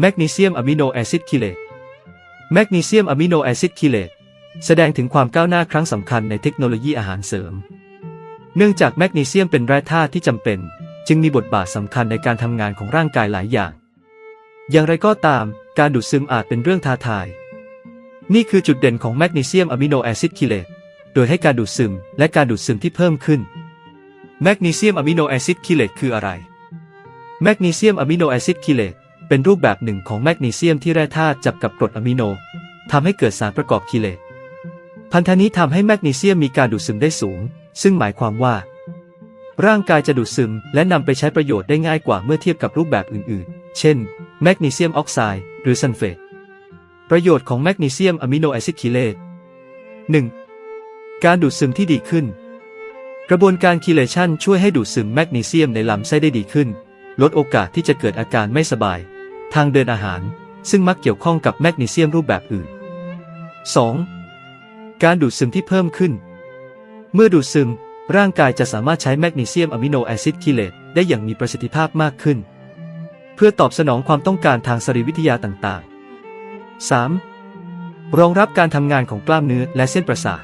แมกนีเซียมอะมิโนแอซิดคิเลตแมกนีเซียมอะมิโนแอซิดคิเลตแสดงถึงความก้าวหน้าครั้งสำคัญในเทคโนโลยีอาหารเสริม เนื่องจากแมกนีเซียมเป็นแร่ธาตุที่จำเป็น จึงมีบทบาทสำคัญในการทำงานของร่างกายหลายอย่าง อย่างไรก็ตาม การดูดซึมอาจเป็นเรื่องท้าทาย นี่คือจุดเด่นของแมกนีเซียมอะมิโนแอซิดคิเลตโดยให้การดูดซึมและการดูดซึมที่เพิ่มขึ้นแมกนีเซียมอะมิโนแอซิดคิเลตคืออะไรแมกนีเซียมอะมิโนแอซิดคิเลต เป็นรูปแบบหนึ่งของแมกนีเซียมที่แร่ธาตุจับกับกรดอะมิโนทำให้เกิดสารประกอบคิเลตพันธะนี้ทำให้แมกนีเซียมมีการดูดซึมได้สูง ซึ่งหมายความว่า ร่างกายจะดูดซึมและนำไปใช้ประโยชน์ได้ง่ายกว่าเมื่อเทียบกับรูปแบบอื่นๆ เช่น แมกนีเซียมออกไซด์หรือซัลเฟต ประโยชน์ของแมกนีเซียมอะมิโนแอซิดคิเลต 1. การดูดซึมที่ดีขึ้น กระบวนการคิเลชันช่วยให้ดูดซึมแมกนีเซียมในลำไส้ได้ดีขึ้น ลดโอกาสที่จะเกิดอาการไม่สบาย ทางเดินอาหาร ซึ่งมักเกี่ยวข้องกับแมกนีเซียมรูปแบบอื่น 2. การดูดซึมที่เพิ่มขึ้น เมื่อดูดซึม ร่างกายจะสามารถใช้แมกนีเซียมอะมิโนแอซิดคิเลตได้อย่างมีประสิทธิภาพมากขึ้น เพื่อตอบสนองความต้องการทางสรีรวิทยาต่างๆ 3. รองรับการทำงานของกล้ามเนื้อและเส้นประสาท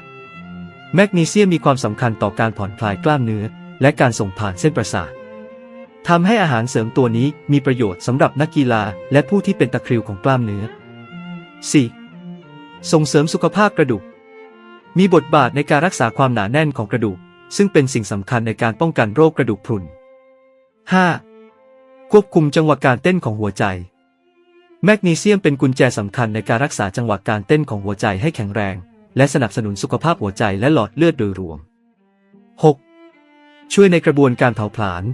แมกนีเซียมมีความสำคัญต่อการผ่อนคลายกล้ามเนื้อ และการส่งผ่านเส้นประสาท ทำให้อาหารเสริมตัวนี้มีประโยชน์สำหรับนักกีฬาและผู้ที่เป็นตะคริวของกล้ามเนื้อ 4. ส่งเสริมสุขภาพกระดูก มีบทบาทในการรักษาความหนาแน่นของกระดูก ซึ่งเป็นสิ่งสำคัญในการป้องกันโรคกระดูกพรุน 5. ควบคุมจังหวะการเต้นของหัวใจ แมกนีเซียมเป็นกุญแจสำคัญในการรักษาจังหวะการเต้นของหัวใจให้แข็งแรง และสนับสนุนสุขภาพหัวใจและหลอดเลือดโดยรวม 6. ช่วยในกระบวนการเผาผลาญ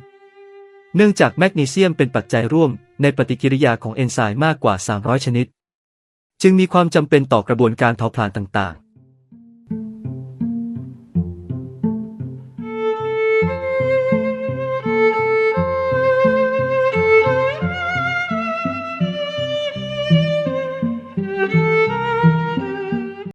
เนื่องจากแมกนีเซียมเป็นปัจจัยร่วมในปฏิกิริยาของเอนไซม์มากกว่า 300 ชนิด จึงมีความจำเป็นต่อกระบวนการเผาผลาญต่าง